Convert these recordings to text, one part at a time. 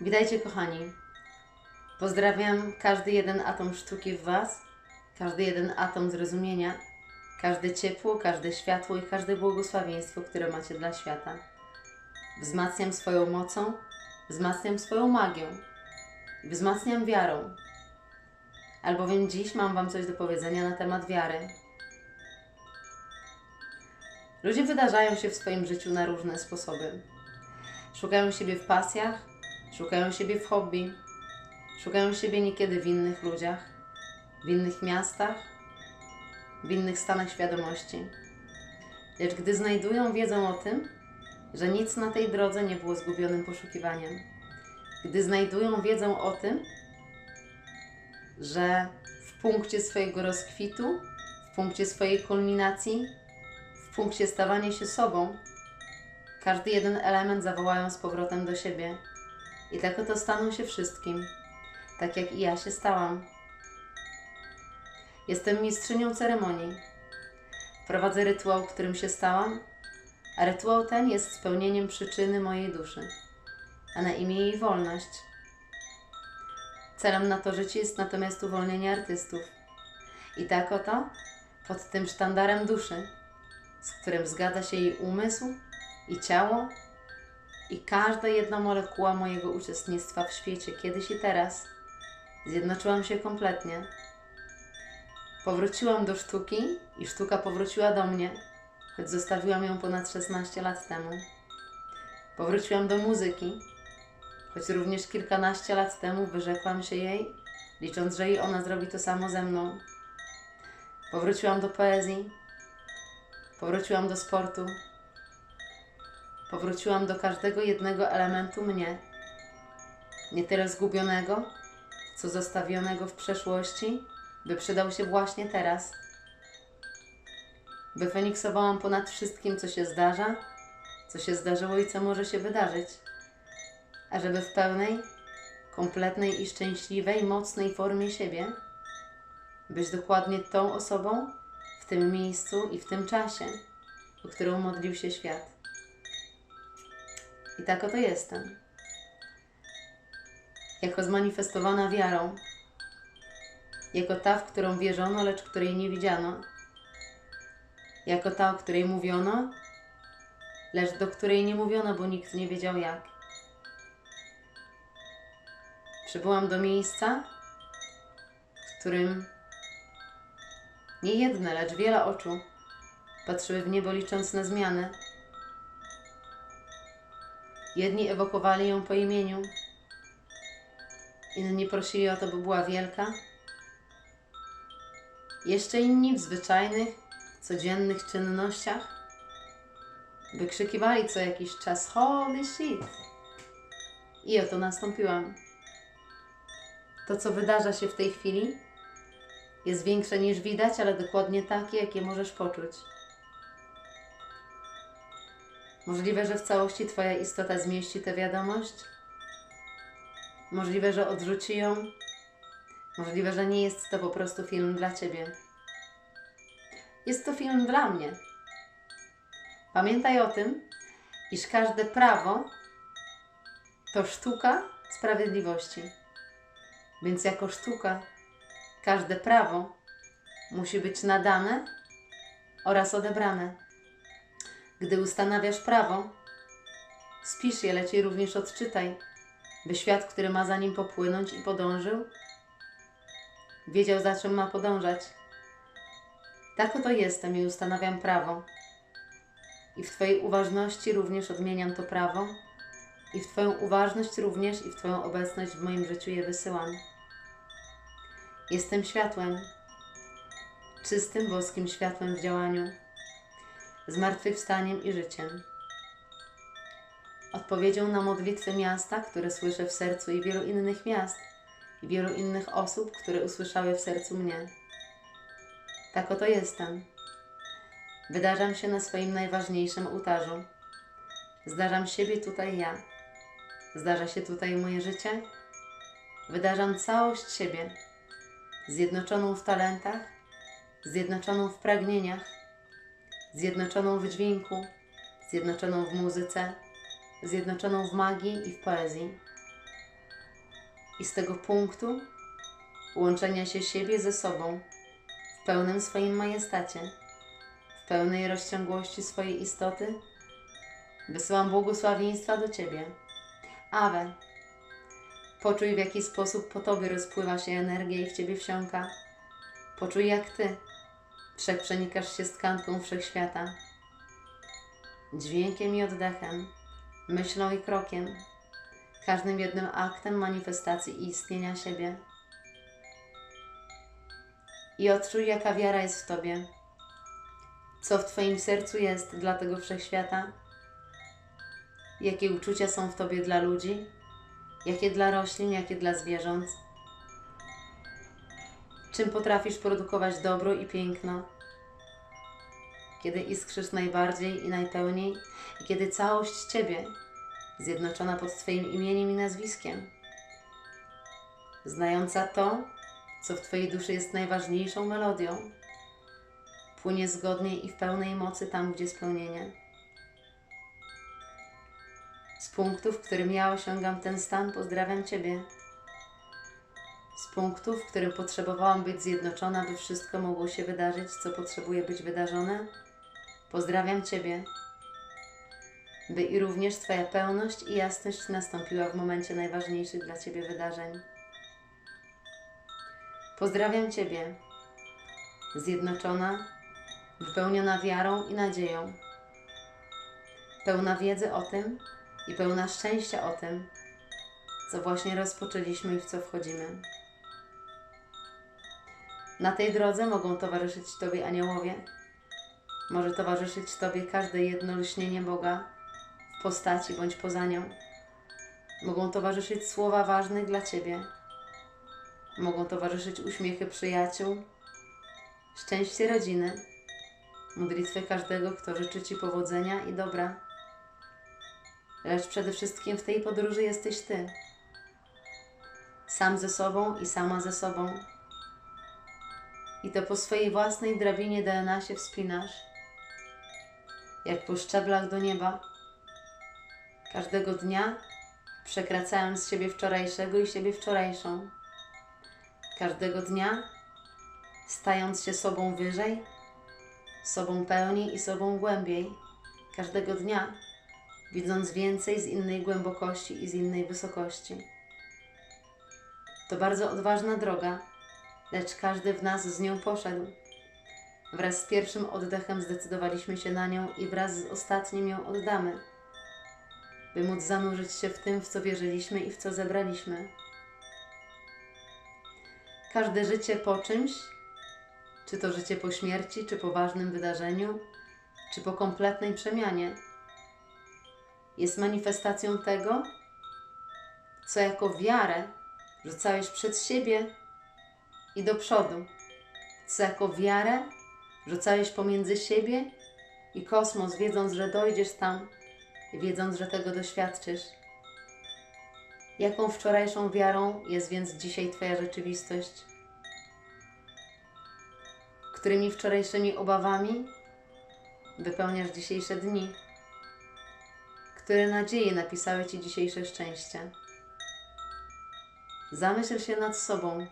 Witajcie, kochani. Pozdrawiam każdy jeden atom sztuki w Was, każdy jeden atom zrozumienia, każde ciepło, każde światło i każde błogosławieństwo, które macie dla świata. Wzmacniam swoją mocą, wzmacniam swoją magią, wzmacniam wiarą. Albowiem dziś mam Wam coś do powiedzenia na temat wiary. Ludzie wydarzają się w swoim życiu na różne sposoby. Szukają siebie w pasjach, szukają siebie w hobby, szukają siebie niekiedy w innych ludziach, w innych miastach, w innych stanach świadomości. Lecz gdy znajdują, wiedzą o tym, że nic na tej drodze nie było zgubionym poszukiwaniem. Gdy znajdują, wiedzą o tym, że w punkcie swojego rozkwitu, w punkcie swojej kulminacji, w punkcie stawania się sobą, każdy jeden element zawołają z powrotem do siebie. I tak oto staną się wszystkim, tak jak i ja się stałam. Jestem mistrzynią ceremonii. Prowadzę rytuał, którym się stałam, a rytuał ten jest spełnieniem przyczyny mojej duszy, a na imię jej wolność. Celem na to życie jest natomiast uwolnienie artystów. I tak oto, pod tym sztandarem duszy, z którym zgadza się jej umysł i ciało, i każda jedna molekuła mojego uczestnictwa w świecie, kiedyś i teraz, zjednoczyłam się kompletnie. Powróciłam do sztuki i sztuka powróciła do mnie, choć zostawiłam ją ponad 16 lat temu. Powróciłam do muzyki, choć również kilkanaście lat temu wyrzekłam się jej, licząc, że i ona zrobi to samo ze mną. Powróciłam do poezji, powróciłam do sportu, powróciłam do każdego jednego elementu mnie. Nie tyle zgubionego, co zostawionego w przeszłości, by przydał się właśnie teraz. Wyfeniksowałam ponad wszystkim, co się zdarza, co się zdarzyło i co może się wydarzyć, ażeby w pełnej, kompletnej i szczęśliwej, mocnej formie siebie być dokładnie tą osobą w tym miejscu i w tym czasie, o którą modlił się świat. I tak oto jestem. Jako zmanifestowana wiarą, jako ta, w którą wierzono, lecz której nie widziano, jako ta, o której mówiono, lecz do której nie mówiono, bo nikt nie wiedział jak. Przybyłam do miejsca, w którym nie jedne, lecz wiele oczu patrzyły w niebo, licząc na zmianę. Jedni ewokowali ją po imieniu, inni prosili o to, by była wielka. Jeszcze inni w zwyczajnych, codziennych czynnościach wykrzykiwali co jakiś czas Holy shit! I oto nastąpiłam. To, co wydarza się w tej chwili, jest większe niż widać, ale dokładnie takie, jakie możesz poczuć. Możliwe, że w całości Twoja istota zmieści tę wiadomość. Możliwe, że odrzuci ją. Możliwe, że nie jest to po prostu film dla Ciebie. Jest to film dla mnie. Pamiętaj o tym, iż każde prawo to sztuka sprawiedliwości. Więc jako sztuka każde prawo musi być nadane oraz odebrane. Gdy ustanawiasz prawo, spisz je, lecz je również odczytaj, by świat, który ma za nim popłynąć i podążył, wiedział za czym ma podążać. Tak oto jestem i ustanawiam prawo. I w Twojej uważności również odmieniam to prawo, i w Twoją uważność również i w Twoją obecność w moim życiu je wysyłam. Jestem światłem, czystym boskim światłem w działaniu, zmartwychwstaniem i życiem. Odpowiedzią na modlitwy miasta, które słyszę w sercu i wielu innych miast, i wielu innych osób, które usłyszały w sercu mnie. Tak oto jestem. Wydarzam się na swoim najważniejszym ołtarzu. Zdarzam siebie tutaj ja. Zdarza się tutaj moje życie. Wydarzam całość siebie, zjednoczoną w talentach, zjednoczoną w pragnieniach, zjednoczoną w dźwięku, zjednoczoną w muzyce, zjednoczoną w magii i w poezji. i z tego punktu łączenia się siebie ze sobą w pełnym swoim majestacie, w pełnej rozciągłości swojej istoty, wysyłam błogosławieństwa do Ciebie. Awe, poczuj w jaki sposób po Tobie rozpływa się energia i w Ciebie wsiąka. Poczuj jak Ty wszechprzenikasz się z tkanką wszechświata, dźwiękiem i oddechem, myślą i krokiem, każdym jednym aktem manifestacji i istnienia siebie. I odczuj, jaka wiara jest w Tobie, co w Twoim sercu jest dla tego wszechświata, jakie uczucia są w Tobie dla ludzi, jakie dla roślin, jakie dla zwierząt, czym potrafisz produkować dobro i piękno, kiedy iskrzysz najbardziej i najpełniej, i kiedy całość Ciebie zjednoczona pod Twoim imieniem i nazwiskiem, znająca to, co w Twojej duszy jest najważniejszą melodią, płynie zgodnie i w pełnej mocy tam, gdzie spełnienie. Z punktu, w którym ja osiągam ten stan, pozdrawiam Ciebie. Z punktu, w którym potrzebowałam być zjednoczona, by wszystko mogło się wydarzyć, co potrzebuje być wydarzone, pozdrawiam Ciebie. By i również Twoja pełność i jasność nastąpiła w momencie najważniejszych dla Ciebie wydarzeń. Pozdrawiam Ciebie, zjednoczona, wypełniona wiarą i nadzieją, pełna wiedzy o tym i pełna szczęścia o tym, co właśnie rozpoczęliśmy i w co wchodzimy. Na tej drodze mogą towarzyszyć Tobie aniołowie, może towarzyszyć Tobie każde jedno lśnienie Boga w postaci bądź poza nią. Mogą towarzyszyć słowa ważne dla Ciebie. Mogą towarzyszyć uśmiechy przyjaciół, szczęście rodziny, modlitwy każdego, kto życzy Ci powodzenia i dobra. Lecz przede wszystkim w tej podróży jesteś Ty. Sam ze sobą i sama ze sobą. I to po swojej własnej drabinie DNA się wspinasz, jak po szczeblach do nieba. Każdego dnia przekracając siebie wczorajszego i siebie wczorajszą. Każdego dnia stając się sobą wyżej, sobą pełniej i sobą głębiej. Każdego dnia widząc więcej z innej głębokości i z innej wysokości. To bardzo odważna droga, lecz każdy w nas z nią poszedł. Wraz z pierwszym oddechem zdecydowaliśmy się na nią i wraz z ostatnim ją oddamy, by móc zanurzyć się w tym, w co wierzyliśmy i w co zebraliśmy. Każde życie po czymś, czy to życie po śmierci, czy po ważnym wydarzeniu, czy po kompletnej przemianie, jest manifestacją tego, co jako wiarę rzucałeś przed siebie i do przodu, co jako wiarę rzucałeś pomiędzy siebie i kosmos, wiedząc, że dojdziesz tam i wiedząc, że tego doświadczysz. Jaką wczorajszą wiarą jest więc dzisiaj Twoja rzeczywistość? Którymi wczorajszymi obawami wypełniasz dzisiejsze dni? Które nadzieje napisały Ci dzisiejsze szczęście? Zamyśl się nad sobą,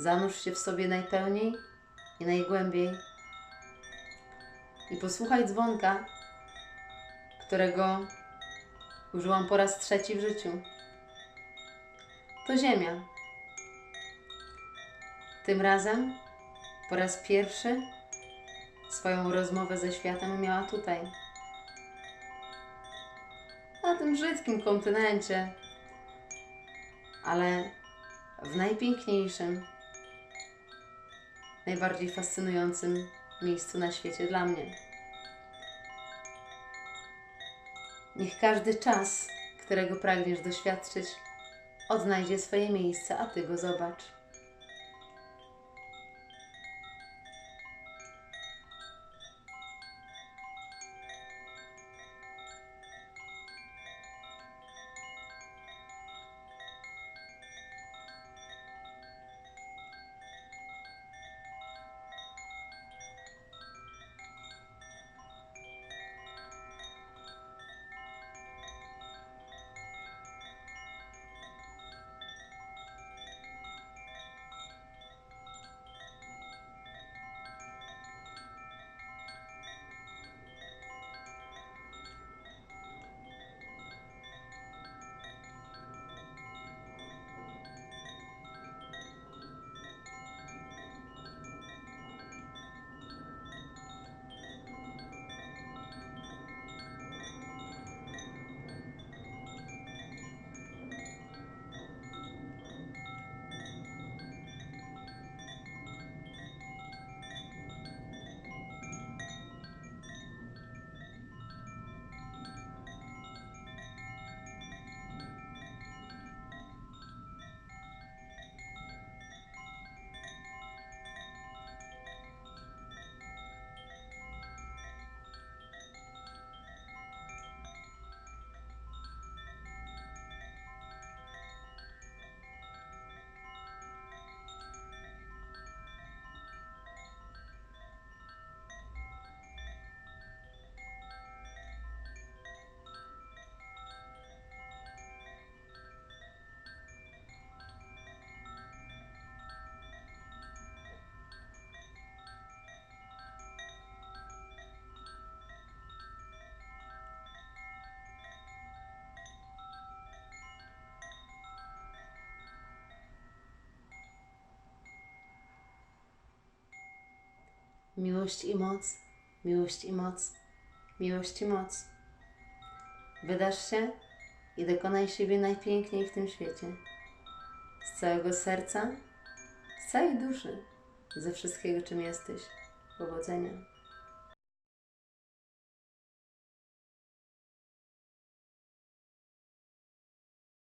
zanurz się w sobie najpełniej i najgłębiej i posłuchaj dzwonka, którego użyłam po raz trzeci w życiu. To Ziemia. Tym razem po raz pierwszy swoją rozmowę ze światem miała tutaj. Na tym brzydkim kontynencie, ale w najpiękniejszym, najbardziej fascynującym miejscu na świecie dla mnie. Niech każdy czas, którego pragniesz doświadczyć, odnajdzie swoje miejsce, a Ty go zobacz. Miłość i moc, miłość i moc, miłość i moc. Wydasz się i dokonaj siebie najpiękniej w tym świecie. Z całego serca, z całej duszy, ze wszystkiego, czym jesteś. Powodzenia.